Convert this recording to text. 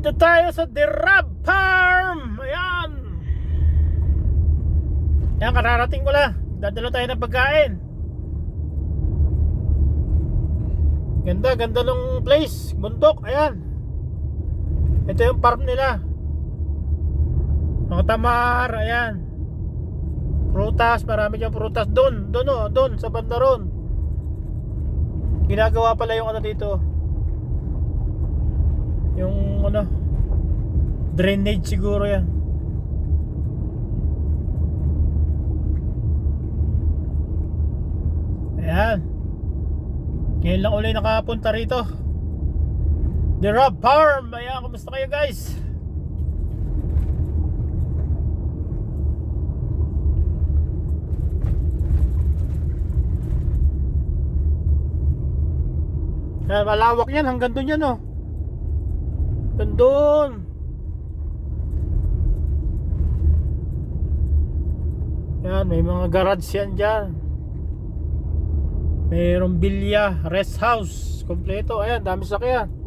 Dito tayo sa The Rab Farm. Ayan. Ayan, kararating ko lang. Dadala tayo ng pagkain. Ganda, ganda ng place. Bundok, ayan. Ito yung farm nila. Mga tamar, ayan. Prutas, marami dyan prutas. Doon, doon o, doon, sa banda ron. Ginagawa pala yung ano dito. Ano, drainage siguro yan. Ayan. Ngayon lang ulit nakapunta rito. The Rob Farm. Ayan, kumusta kayo guys? Malawak yan. Hanggang doon yan oh. Doon. Yan, may mga garage yan dyan. Mayroong bilya, rest house, kompleto. Ayan, dami sakyan.